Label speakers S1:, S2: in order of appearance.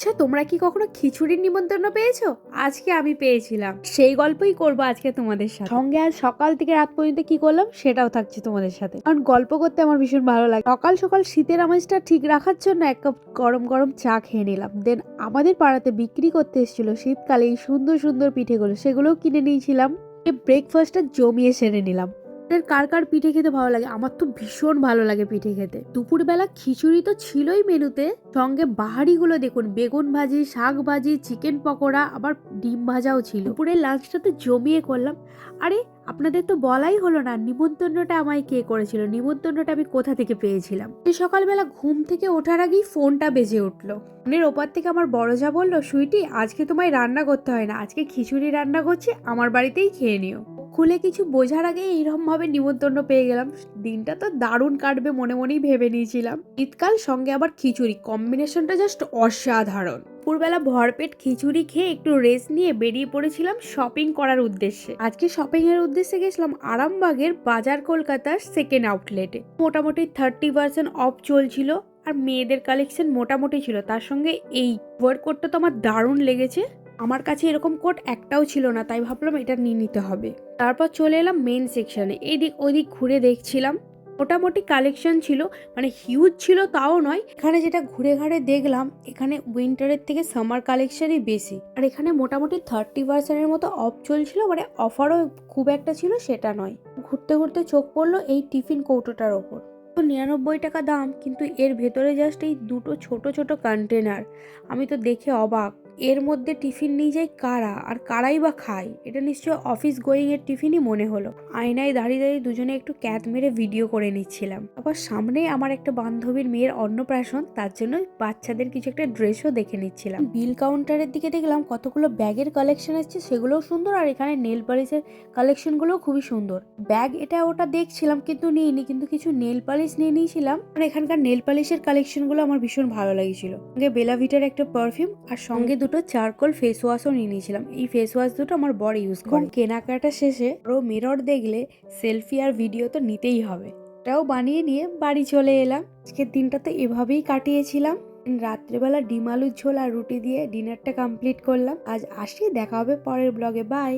S1: আচ্ছা তোমরা কি কখনো খিচুড়ির নিমন্ত্রণ পেয়েছ? আজকে আমি পেয়েছিলাম। সেই গল্পই করব আজকে তোমাদের সাথে। সঙ্গে আজ সকাল থেকে রাত পর্যন্ত কি করলাম সেটাও থাকছে তোমাদের সাথে। কারণ গল্প করতে আমার ভীষণ ভালো লাগে। সকাল সকাল শীতের আমেজটা ঠিক রাখার জন্য এক কাপ গরম গরম চা খেয়ে নিলাম। দেন আমাদের পাড়াতে বিক্রি করতে এসেছিল শীতকালে এই সুন্দর সুন্দর পিঠেগুলো। সেগুলোও কিনে নিয়েছিলাম। ব্রেকফাস্টটা জমিয়ে সেরে নিলাম। আপনাদের কার কার পিঠে খেতে ভালো লাগে? আমার তো ভীষণ ভালো লাগে পিঠে খেতে। দুপুরবেলা খিচুড়ি তো ছিলই মেনুতে। সঙ্গে বাহারিগুলো দেখুন, বেগুন ভাজি, শাক ভাজি চিকেন পকোড়া, আবার ডিম ভাজাও ছিল। দুপুরের লাঞ্চটা তো জমিয়ে করলাম। আরে, আপনাদের তো বলাই হলো না, নিমন্ত্রণটা আমায় কে করেছিল? নিমন্ত্রণটা আমি কোথা থেকে পেয়েছিলাম? সকালবেলা ঘুম থেকে ওঠার আগেই ফোনটা বেজে উঠল। ফোনের ওপার থেকে আমার বড় যা বলল, সুইটি, আজকে তোমায় রান্না করতে হয় না। আজকে খিচুড়ি রান্না করছি, আমার বাড়িতেই খেয়ে নিও। খুলে কিছু বোঝার আগে এইরকম ভাবে নিমন্ত্রণ পেয়ে গেলাম। দিনটা তো দারুণ কাটবে মনে মনেই ভেবে নিয়েছিলাম। শীতকাল সঙ্গে আবার খিচুড়ি কম্বিনেশনটা জাস্ট অসাধারণ। দুপুরবেলা ভরপেট খিচুড়ি খেয়ে একটু রেস্ট নিয়ে বেরিয়ে পড়েছিলাম শপিং করার উদ্দেশ্যে। আজকে শপিং এর উদ্দেশ্যে গেছিলাম আরামবাগের বাজার কলকাতার সেকেন্ড আউটলেটে মোটামুটি থার্টি পার্সেন্ট অফ চলছিল আর মেয়েদের কালেকশন মোটামুটি ছিল। তার সঙ্গে এই ওয়ার কোডটা তো আমার দারুণ লেগেছে। আমার কাছে এরকম কোট একটাও ছিল না, তাই ভাবলাম এটা নিয়ে নিতে হবে। তারপর চলে এলাম মেন সেকশনে এদিক ওদিক ঘুরে দেখছিলাম। মোটামুটি কালেকশন ছিল মানে হিউজ ছিল তাও নয়। এখানে যেটা ঘুরে ঘাড়ে দেখলাম, এখানে উইন্টারের থেকে সামার কালেকশনই বেশি। আর এখানে মোটামুটি থার্টি পার্সেন্টের মতো অফ চলছিল মানে অফারও খুব একটা ছিল, সেটা নয়। ঘুরতে ঘুরতে চোখ পড়ল এই টিফিন কৌটোটার ওপর। তো নিরানব্বই টাকা দাম, কিন্তু এর ভেতরে জাস্ট এই দুটো ছোট ছোট কন্টেনার আমি তো দেখে অবাক। এর মধ্যে টিফিন নিয়ে যায় কারা? আর কারাই বা খায়? এটা নিশ্চয় অফিস গোয়িং এর টিফিনই মনে হলো। আয়নায় দাঁড়িয়ে দাঁড়িয়ে দুজনে একটু ক্যাত মেরে ভিডিও করে নিচ্ছিলাম। আবার সামনে আমার একটা বান্ধবীর মেয়ের অন্নপ্রাশন, তার জন্য বাচ্চাদের কিছু একটা ড্রেসও দেখে নিচ্ছিলাম। বিল কাউন্টারের দিকে দেখলাম কতগুলো ব্যাগের কালেকশন আসছে, সেগুলোও সুন্দর, আর এখানে নেল পালিশের কালেকশনগুলোও খুবই সুন্দর। ব্যাগ এটা ওটা দেখছিলাম কিন্তু নিইনি, কিন্তু কিছু নেল পালিশ নিয়ে নিয়েছিলাম। আর এখানকার নেল পালিশের কালেকশনগুলো আমার ভীষণ ভালো লাগছিল। বেলাভিটার একটা পারফিউম আর সঙ্গে দুটো চারকোল ফেস ওয়াশও নিয়ে নিয়েছিলাম। এই ফেস ওয়াশ দুটো আমার বড় ইউজ করে। কেনাকাটা শেষে আরও মিরর দেখলে সেলফি আর ভিডিও তো নিতেই হবে। এটাও বানিয়ে নিয়ে বাড়ি চলে এলাম। আজকের দিনটা তো এভাবেই কাটিয়েছিলাম। রাত্রেবেলা ডিম আলুর ঝোল আর রুটি দিয়ে ডিনারটা কমপ্লিট করলাম। আজ আসি, দেখা হবে পরের ব্লগে বাই